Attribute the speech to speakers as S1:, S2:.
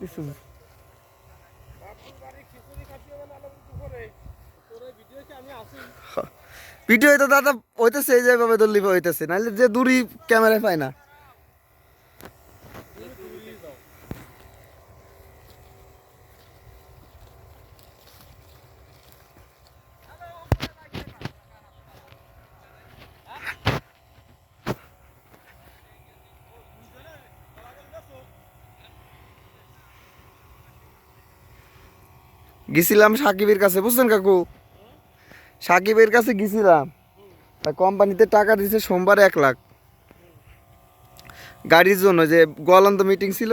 S1: কিছু- ভিডিও তো দাদা হইতেছে এই যেভাবে ওইটা হইতেছে নাহলে যে দূরই ক্যামেরায় পায় না। গেছিলাম সাকিবের কাছে, বুঝছেন কাকু? সাকিবের কাছে গেছিলাম। তা কোম্পানিতে টাকা দিছে সোমবার এক লাখ। গাড়ির জন্য যে গোয়ালন্দ মিটিং ছিল